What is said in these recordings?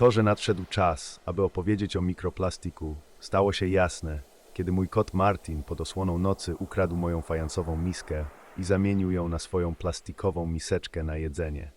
To, że nadszedł czas, aby opowiedzieć o mikroplastiku, stało się jasne, kiedy mój kot Martin pod osłoną nocy ukradł moją fajansową miskę i zamienił ją na swoją plastikową miseczkę na jedzenie.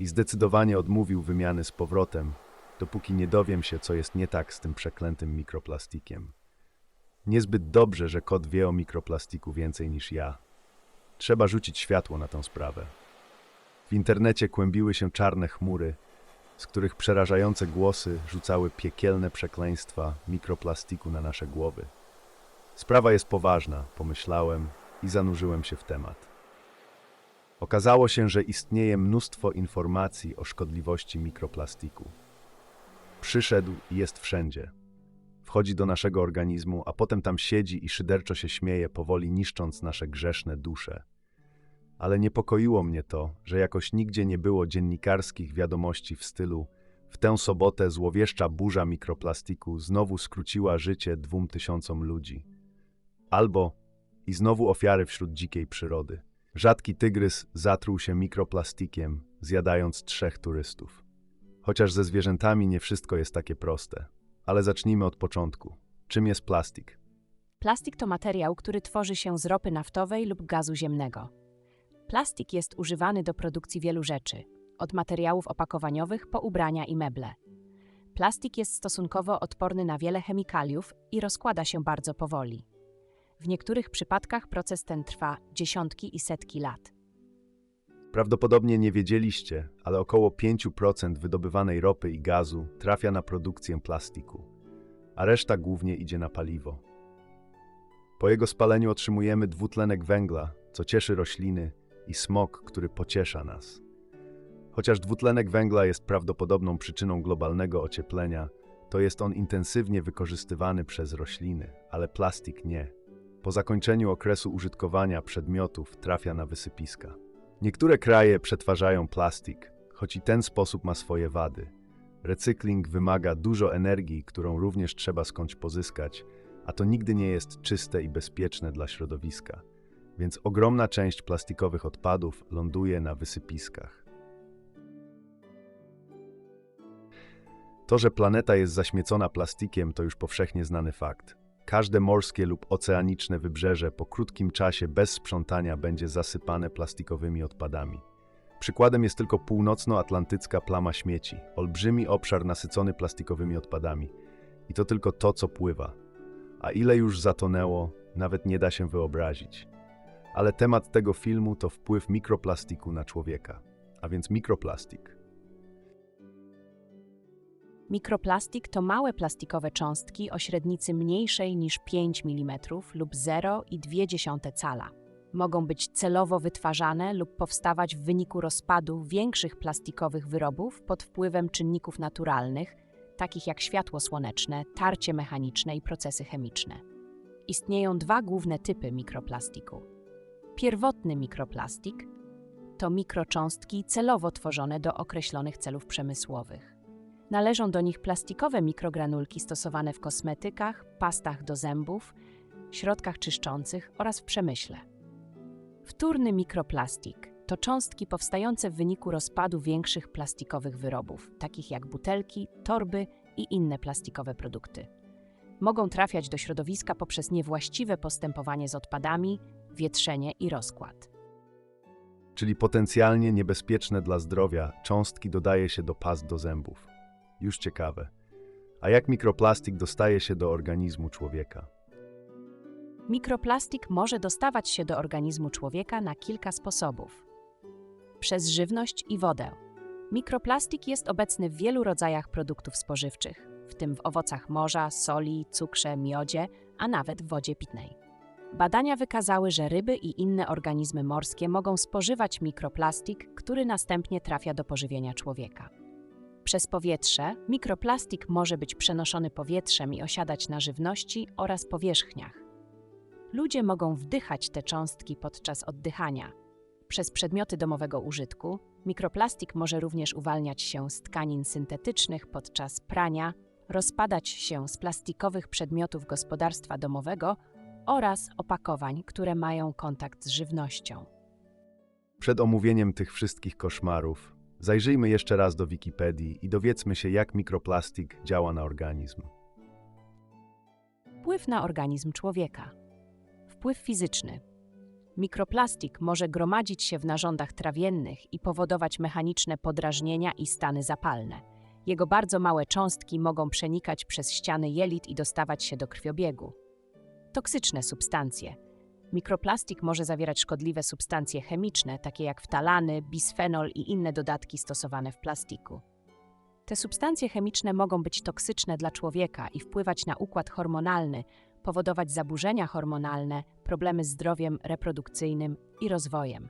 I zdecydowanie odmówił wymiany z powrotem, dopóki nie dowiem się, co jest nie tak z tym przeklętym mikroplastikiem. Niezbyt dobrze, że kot wie o mikroplastiku więcej niż ja. Trzeba rzucić światło na tę sprawę. W internecie kłębiły się czarne chmury, z których przerażające głosy rzucały piekielne przekleństwa mikroplastiku na nasze głowy. Sprawa jest poważna, pomyślałem i zanurzyłem się w temat. Okazało się, że istnieje mnóstwo informacji o szkodliwości mikroplastiku. Przyszedł i jest wszędzie. Wchodzi do naszego organizmu, a potem tam siedzi i szyderczo się śmieje, powoli niszcząc nasze grzeszne dusze. Ale niepokoiło mnie to, że jakoś nigdzie nie było dziennikarskich wiadomości w stylu w tę sobotę złowieszcza burza mikroplastiku znowu skróciła życie dwóm tysiącom ludzi. Albo i znowu ofiary wśród dzikiej przyrody. Rzadki tygrys zatruł się mikroplastikiem, zjadając trzech turystów. Chociaż ze zwierzętami nie wszystko jest takie proste. Ale zacznijmy od początku. Czym jest plastik? Plastik to materiał, który tworzy się z ropy naftowej lub gazu ziemnego. Plastik jest używany do produkcji wielu rzeczy, od materiałów opakowaniowych po ubrania i meble. Plastik jest stosunkowo odporny na wiele chemikaliów i rozkłada się bardzo powoli. W niektórych przypadkach proces ten trwa dziesiątki i setki lat. Prawdopodobnie nie wiedzieliście, ale około 5% wydobywanej ropy i gazu trafia na produkcję plastiku, a reszta głównie idzie na paliwo. Po jego spaleniu otrzymujemy dwutlenek węgla, co cieszy rośliny, i smog, który pociesza nas. Chociaż dwutlenek węgla jest prawdopodobną przyczyną globalnego ocieplenia, to jest on intensywnie wykorzystywany przez rośliny, ale plastik nie. Po zakończeniu okresu użytkowania przedmiotów trafia na wysypiska. Niektóre kraje przetwarzają plastik, choć i ten sposób ma swoje wady. Recykling wymaga dużo energii, którą również trzeba skądś pozyskać, a to nigdy nie jest czyste i bezpieczne dla środowiska, więc ogromna część plastikowych odpadów ląduje na wysypiskach. To, że planeta jest zaśmiecona plastikiem, to już powszechnie znany fakt. Każde morskie lub oceaniczne wybrzeże po krótkim czasie bez sprzątania będzie zasypane plastikowymi odpadami. Przykładem jest tylko północnoatlantycka plama śmieci, olbrzymi obszar nasycony plastikowymi odpadami. I to tylko to, co pływa. A ile już zatonęło, nawet nie da się wyobrazić. Ale temat tego filmu to wpływ mikroplastiku na człowieka, a więc mikroplastik. Mikroplastik to małe plastikowe cząstki o średnicy mniejszej niż 5 mm lub 0,2 cala. Mogą być celowo wytwarzane lub powstawać w wyniku rozpadu większych plastikowych wyrobów pod wpływem czynników naturalnych, takich jak światło słoneczne, tarcie mechaniczne i procesy chemiczne. Istnieją dwa główne typy mikroplastiku. Pierwotny mikroplastik to mikrocząstki celowo tworzone do określonych celów przemysłowych. Należą do nich plastikowe mikrogranulki stosowane w kosmetykach, pastach do zębów, środkach czyszczących oraz w przemyśle. Wtórny mikroplastik to cząstki powstające w wyniku rozpadu większych plastikowych wyrobów, takich jak butelki, torby i inne plastikowe produkty. Mogą trafiać do środowiska poprzez niewłaściwe postępowanie z odpadami, wietrzenie i rozkład. czyli potencjalnie niebezpieczne dla zdrowia, cząstki dodaje się do past do zębów. Już ciekawe. A jak mikroplastik dostaje się do organizmu człowieka? Mikroplastik może dostawać się do organizmu człowieka na kilka sposobów. Przez żywność i wodę. Mikroplastik jest obecny w wielu rodzajach produktów spożywczych, w tym w owocach morza, soli, cukrze, miodzie, a nawet w wodzie pitnej. Badania wykazały, że ryby i inne organizmy morskie mogą spożywać mikroplastik, który następnie trafia do pożywienia człowieka. Przez powietrze mikroplastik może być przenoszony powietrzem i osiadać na żywności oraz powierzchniach. Ludzie mogą wdychać te cząstki podczas oddychania. Przez przedmioty domowego użytku mikroplastik może również uwalniać się z tkanin syntetycznych podczas prania, rozpadać się z plastikowych przedmiotów gospodarstwa domowego oraz opakowań, które mają kontakt z żywnością. Przed omówieniem tych wszystkich koszmarów, Zajrzyjmy jeszcze raz do Wikipedii i dowiedzmy się, jak mikroplastik działa na organizm. Wpływ na organizm człowieka. Wpływ fizyczny. Mikroplastik może gromadzić się w narządach trawiennych i powodować mechaniczne podrażnienia i stany zapalne. Jego bardzo małe cząstki mogą przenikać przez ściany jelit i dostawać się do krwiobiegu. Toksyczne substancje. Mikroplastik może zawierać szkodliwe substancje chemiczne, takie jak ftalany, bisfenol i inne dodatki stosowane w plastiku. Te substancje chemiczne mogą być toksyczne dla człowieka i wpływać na układ hormonalny, powodować zaburzenia hormonalne, problemy z zdrowiem reprodukcyjnym i rozwojem.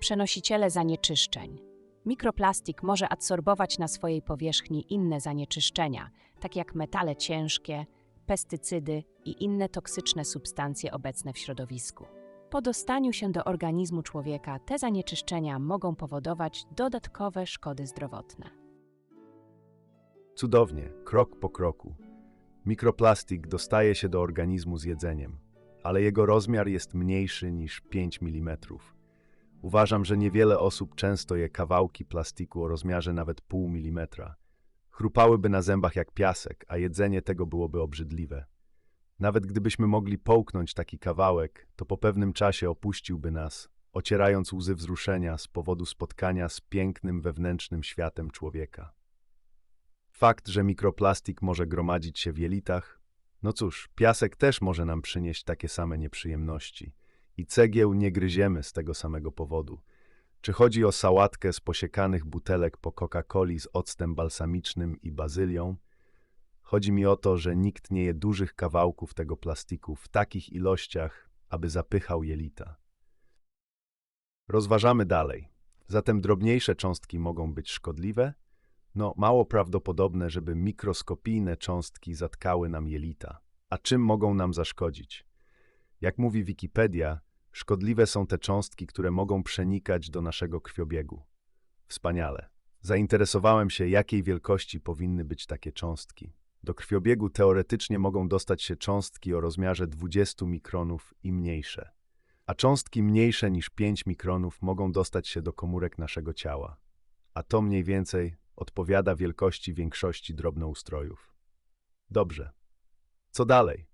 Przenosiciele zanieczyszczeń. Mikroplastik może adsorbować na swojej powierzchni inne zanieczyszczenia, takie jak metale ciężkie, pestycydy i inne toksyczne substancje obecne w środowisku. Po dostaniu się do organizmu człowieka te zanieczyszczenia mogą powodować dodatkowe szkody zdrowotne. Cudownie, krok po kroku. Mikroplastik dostaje się do organizmu z jedzeniem, ale jego rozmiar jest mniejszy niż 5 mm. Uważam, że niewiele osób często je kawałki plastiku o rozmiarze nawet pół milimetra. Chrupałyby na zębach jak piasek, a jedzenie tego byłoby obrzydliwe. Nawet gdybyśmy mogli połknąć taki kawałek, to po pewnym czasie opuściłby nas, ocierając łzy wzruszenia z powodu spotkania z pięknym wewnętrznym światem człowieka. Fakt, że mikroplastik może gromadzić się w jelitach, no cóż, piasek też może nam przynieść takie same nieprzyjemności. I cegieł nie gryziemy z tego samego powodu. Czy chodzi o sałatkę z posiekanych butelek po Coca-Coli z octem balsamicznym i bazylią? Chodzi mi o to, że nikt nie je dużych kawałków tego plastiku w takich ilościach, aby zapychał jelita. Rozważamy dalej. Zatem drobniejsze cząstki mogą być szkodliwe? No, mało prawdopodobne, żeby mikroskopijne cząstki zatkały nam jelita. A czym mogą nam zaszkodzić? Jak mówi Wikipedia, szkodliwe są te cząstki, które mogą przenikać do naszego krwiobiegu. Wspaniale. Zainteresowałem się, jakiej wielkości powinny być takie cząstki. Do krwiobiegu teoretycznie mogą dostać się cząstki o rozmiarze 20 mikronów i mniejsze, a cząstki mniejsze niż 5 mikronów mogą dostać się do komórek naszego ciała. A to mniej więcej odpowiada wielkości większości drobnoustrojów. Dobrze. Co dalej?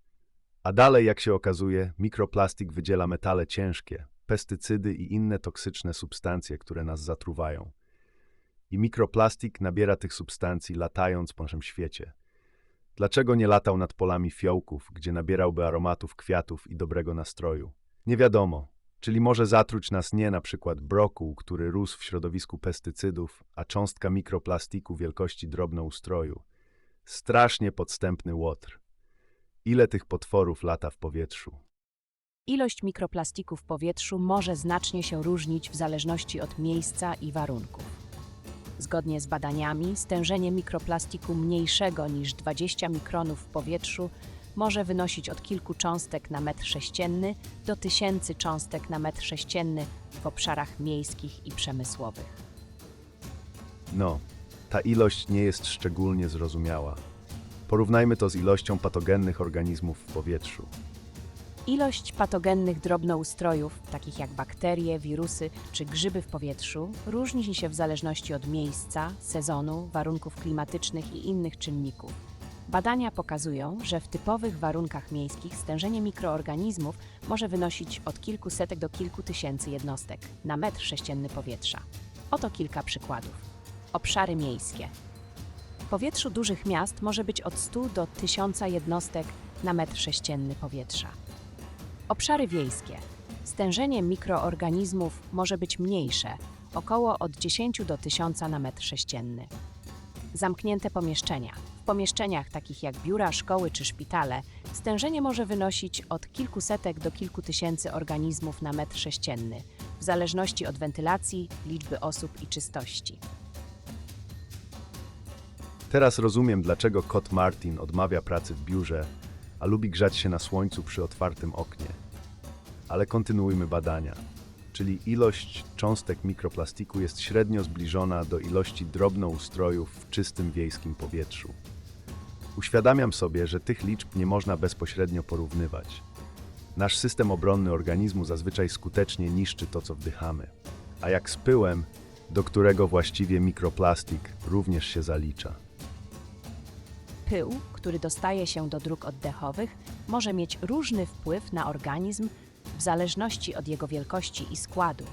A dalej, jak się okazuje, mikroplastik wydziela metale ciężkie, pestycydy i inne toksyczne substancje, które nas zatruwają. I mikroplastik nabiera tych substancji latając po naszym świecie. Dlaczego nie latał nad polami fiołków, gdzie nabierałby aromatów kwiatów i dobrego nastroju? Nie wiadomo. Czyli może zatruć nas nie na przykład brokuł, który rósł w środowisku pestycydów, a cząstka mikroplastiku wielkości drobnoustroju. Strasznie podstępny łotr. Ile tych potworów lata w powietrzu? Ilość mikroplastiku w powietrzu może znacznie się różnić w zależności od miejsca i warunków. Zgodnie z badaniami, stężenie mikroplastiku mniejszego niż 20 mikronów w powietrzu może wynosić od kilku cząstek na metr sześcienny do tysięcy cząstek na metr sześcienny w obszarach miejskich i przemysłowych. No, ta ilość nie jest szczególnie zrozumiała. Porównajmy to z ilością patogennych organizmów w powietrzu. Ilość patogennych drobnoustrojów, takich jak bakterie, wirusy czy grzyby w powietrzu, różni się w zależności od miejsca, sezonu, warunków klimatycznych i innych czynników. Badania pokazują, że w typowych warunkach miejskich stężenie mikroorganizmów może wynosić od kilku setek do kilku tysięcy jednostek na metr sześcienny powietrza. Oto kilka przykładów. Obszary miejskie. W powietrzu dużych miast może być od 100 do 1000 jednostek na metr sześcienny powietrza. Obszary wiejskie. Stężenie mikroorganizmów może być mniejsze, około od 10 do 1000 na metr sześcienny. Zamknięte pomieszczenia. W pomieszczeniach takich jak biura, szkoły czy szpitale stężenie może wynosić od kilkusetek do kilku tysięcy organizmów na metr sześcienny, w zależności od wentylacji, liczby osób i czystości. Teraz rozumiem, dlaczego kot Martin odmawia pracy w biurze, a lubi grzać się na słońcu przy otwartym oknie. Ale kontynuujmy badania. Czyli ilość cząstek mikroplastiku jest średnio zbliżona do ilości drobnoustrojów w czystym wiejskim powietrzu. Uświadamiam sobie, że tych liczb nie można bezpośrednio porównywać. Nasz system obronny organizmu zazwyczaj skutecznie niszczy to, co wdychamy. A jak z pyłem, do którego właściwie mikroplastik również się zalicza. Pył, który dostaje się do dróg oddechowych, może mieć różny wpływ na organizm w zależności od jego wielkości i składu.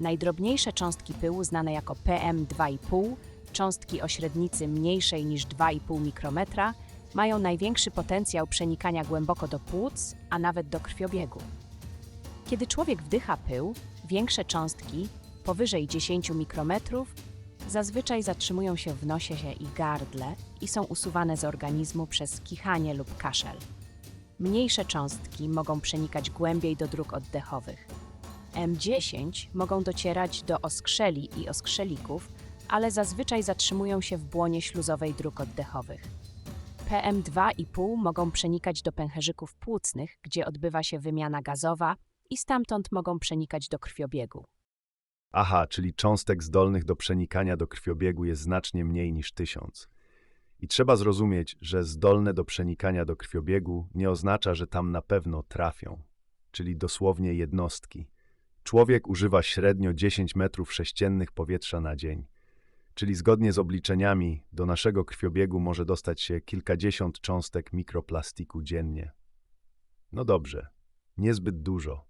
Najdrobniejsze cząstki pyłu, znane jako PM2,5, cząstki o średnicy mniejszej niż 2,5 mikrometra, mają największy potencjał przenikania głęboko do płuc, a nawet do krwiobiegu. Kiedy człowiek wdycha pył, większe cząstki, powyżej 10 mikrometrów, zazwyczaj zatrzymują się w nosie i gardle i są usuwane z organizmu przez kichanie lub kaszel. Mniejsze cząstki mogą przenikać głębiej do dróg oddechowych. M10 mogą docierać do oskrzeli i oskrzelików, ale zazwyczaj zatrzymują się w błonie śluzowej dróg oddechowych. PM2,5 mogą przenikać do pęcherzyków płucnych, gdzie odbywa się wymiana gazowa i stamtąd mogą przenikać do krwiobiegu. Aha, czyli cząstek zdolnych do przenikania do krwiobiegu jest znacznie mniej niż tysiąc. I trzeba zrozumieć, że zdolne do przenikania do krwiobiegu nie oznacza, że tam na pewno trafią, czyli dosłownie jednostki. Człowiek używa średnio 10 metrów sześciennych powietrza na dzień, czyli zgodnie z obliczeniami do naszego krwiobiegu może dostać się kilkadziesiąt cząstek mikroplastiku dziennie. No dobrze, niezbyt dużo.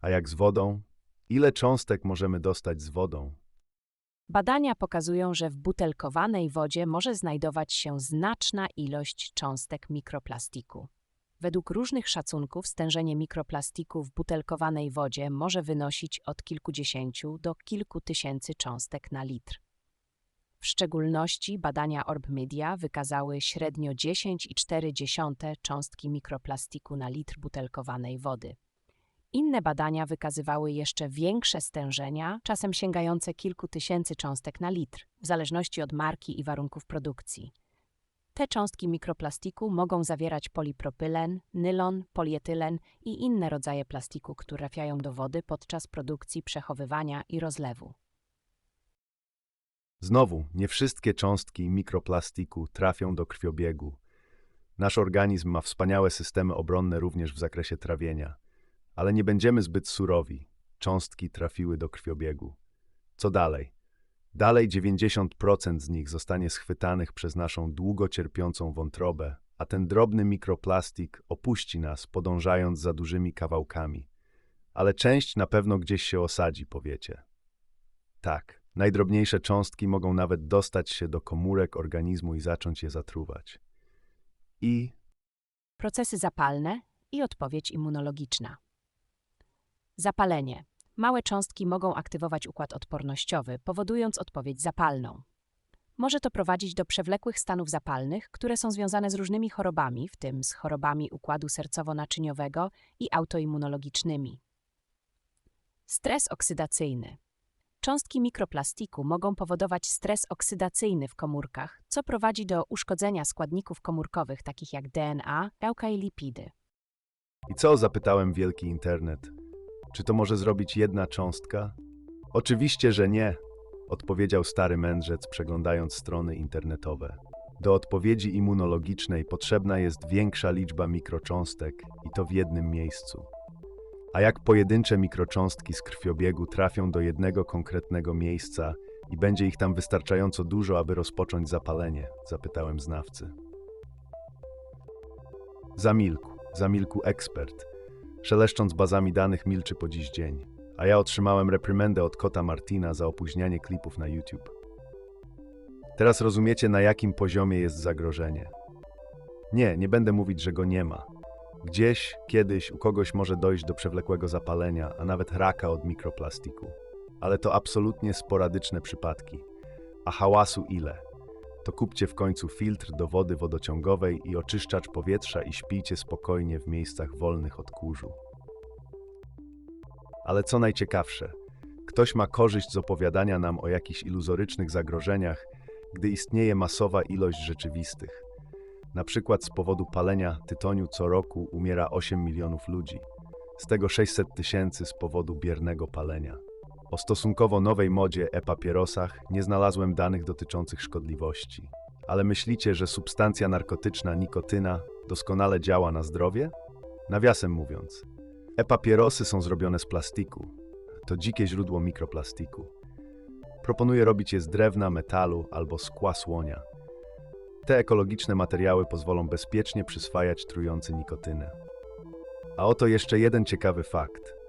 A jak z wodą? Ile cząstek możemy dostać z wodą? Badania pokazują, że w butelkowanej wodzie może znajdować się znaczna ilość cząstek mikroplastiku. Według różnych szacunków stężenie mikroplastiku w butelkowanej wodzie może wynosić od kilkudziesięciu do kilku tysięcy cząstek na litr. W szczególności badania Orb Media wykazały średnio 10,4 cząstki mikroplastiku na litr butelkowanej wody. Inne badania wykazywały jeszcze większe stężenia, czasem sięgające kilku tysięcy cząstek na litr, w zależności od marki i warunków produkcji. Te cząstki mikroplastiku mogą zawierać polipropylen, nylon, polietylen i inne rodzaje plastiku, które trafiają do wody podczas produkcji, przechowywania i rozlewu. Znowu, nie wszystkie cząstki mikroplastiku trafią do krwiobiegu. Nasz organizm ma wspaniałe systemy obronne również w zakresie trawienia. Ale nie będziemy zbyt surowi. Cząstki trafiły do krwiobiegu. Co dalej? Dalej 90% z nich zostanie schwytanych przez naszą długo cierpiącą wątrobę, a ten drobny mikroplastik opuści nas, podążając za dużymi kawałkami. Ale część na pewno gdzieś się osadzi, powiecie. Tak, najdrobniejsze cząstki mogą nawet dostać się do komórek organizmu i zacząć je zatruwać. I Procesy zapalne i odpowiedź immunologiczna. Zapalenie. Małe cząstki mogą aktywować układ odpornościowy, powodując odpowiedź zapalną. Może to prowadzić do przewlekłych stanów zapalnych, które są związane z różnymi chorobami, w tym z chorobami układu sercowo-naczyniowego i autoimmunologicznymi. Stres oksydacyjny. Cząstki mikroplastiku mogą powodować stres oksydacyjny w komórkach, co prowadzi do uszkodzenia składników komórkowych takich jak DNA, białka i lipidy. I co? zapytałem wielki internet. Czy to może zrobić jedna cząstka? Oczywiście, że nie, odpowiedział stary mędrzec, przeglądając strony internetowe. Do odpowiedzi immunologicznej potrzebna jest większa liczba mikrocząstek i to w jednym miejscu. A jak pojedyncze mikrocząstki z krwiobiegu trafią do jednego konkretnego miejsca i będzie ich tam wystarczająco dużo, aby rozpocząć zapalenie? zapytałem znawcy. Zamilkł, zamilkł ekspert. Szeleszcząc bazami danych milczy po dziś dzień, a ja otrzymałem reprymendę od kota Martina za opóźnianie klipów na YouTube. Teraz rozumiecie, na jakim poziomie jest zagrożenie. Nie, nie będę mówić, że go nie ma. Gdzieś, kiedyś u kogoś może dojść do przewlekłego zapalenia, a nawet raka od mikroplastiku. Ale to absolutnie sporadyczne przypadki. A hałasu ile? To kupcie w końcu filtr do wody wodociągowej i oczyszczacz powietrza i śpijcie spokojnie w miejscach wolnych od kurzu. Ale co najciekawsze, ktoś ma korzyść z opowiadania nam o jakichś iluzorycznych zagrożeniach, gdy istnieje masowa ilość rzeczywistych. Na przykład z powodu palenia tytoniu co roku umiera 8 milionów ludzi, z tego 600 tysięcy z powodu biernego palenia. O stosunkowo nowej modzie e-papierosach nie znalazłem danych dotyczących szkodliwości. Ale myślicie, że substancja narkotyczna nikotyna doskonale działa na zdrowie? Nawiasem mówiąc, e-papierosy są zrobione z plastiku. To dzikie źródło mikroplastiku. Proponuję robić je z drewna, metalu albo skła słonia. Te ekologiczne materiały pozwolą bezpiecznie przyswajać trujący nikotynę. A oto jeszcze jeden ciekawy fakt.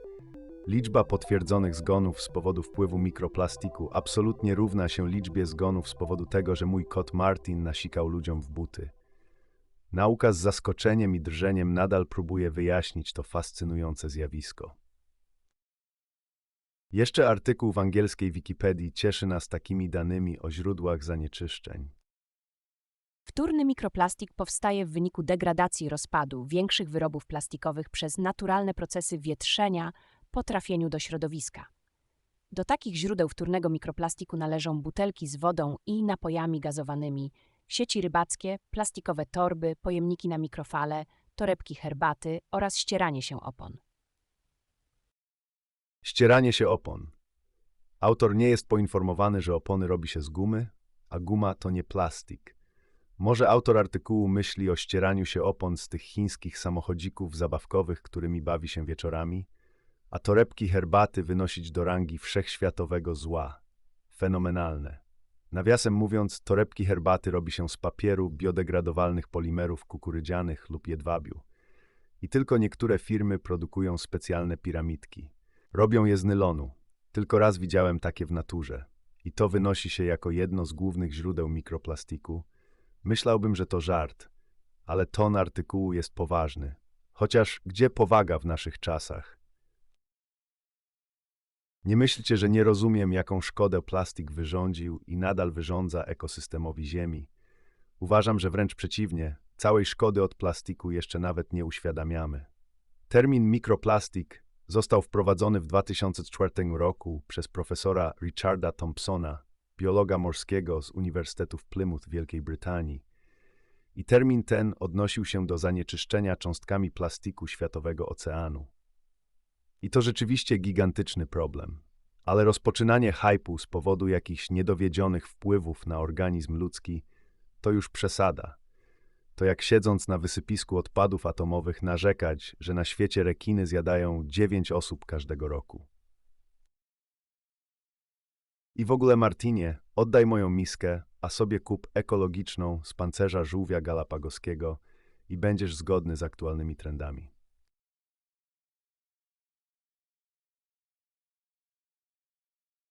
Liczba potwierdzonych zgonów z powodu wpływu mikroplastiku absolutnie równa się liczbie zgonów z powodu tego, że mój kot Martin nasikał ludziom w buty. Nauka z zaskoczeniem i drżeniem nadal próbuje wyjaśnić to fascynujące zjawisko. Jeszcze artykuł w angielskiej Wikipedii cieszy nas takimi danymi o źródłach zanieczyszczeń. Wtórny mikroplastik powstaje w wyniku degradacji rozpadu większych wyrobów plastikowych przez naturalne procesy wietrzenia po trafieniu do środowiska. Do takich źródeł wtórnego mikroplastiku należą butelki z wodą i napojami gazowanymi, sieci rybackie, plastikowe torby, pojemniki na mikrofale, torebki herbaty oraz ścieranie się opon. Ścieranie się opon. Autor nie jest poinformowany, że opony robi się z gumy, a guma to nie plastik. Może autor artykułu myśli o ścieraniu się opon z tych chińskich samochodzików zabawkowych, którymi bawi się wieczorami, a torebki herbaty wynosić do rangi wszechświatowego zła. Fenomenalne. Nawiasem mówiąc, torebki herbaty robi się z papieru, biodegradowalnych polimerów kukurydzianych lub jedwabiu. I tylko niektóre firmy produkują specjalne piramidki. Robią je z nylonu. Tylko raz widziałem takie w naturze. I to wynosi się jako jedno z głównych źródeł mikroplastiku. Myślałbym, że to żart, ale ton artykułu jest poważny. Chociaż gdzie powaga w naszych czasach? Nie myślcie, że nie rozumiem, jaką szkodę plastik wyrządził i nadal wyrządza ekosystemowi Ziemi. Uważam, że wręcz przeciwnie, całej szkody od plastiku jeszcze nawet nie uświadamiamy. Termin mikroplastik został wprowadzony w 2004 roku przez profesora Richarda Thompsona, biologa morskiego z Uniwersytetu w Plymouth, Wielkiej Brytanii. I termin ten odnosił się do zanieczyszczenia cząstkami plastiku światowego oceanu. I to rzeczywiście gigantyczny problem. Ale rozpoczynanie hypu z powodu jakichś niedowiedzionych wpływów na organizm ludzki to już przesada. To jak siedząc na wysypisku odpadów atomowych narzekać, że na świecie rekiny zjadają 9 osób każdego roku. I w ogóle, Martinie, oddaj moją miskę, a sobie kup ekologiczną z pancerza żółwia galapagoskiego i będziesz zgodny z aktualnymi trendami.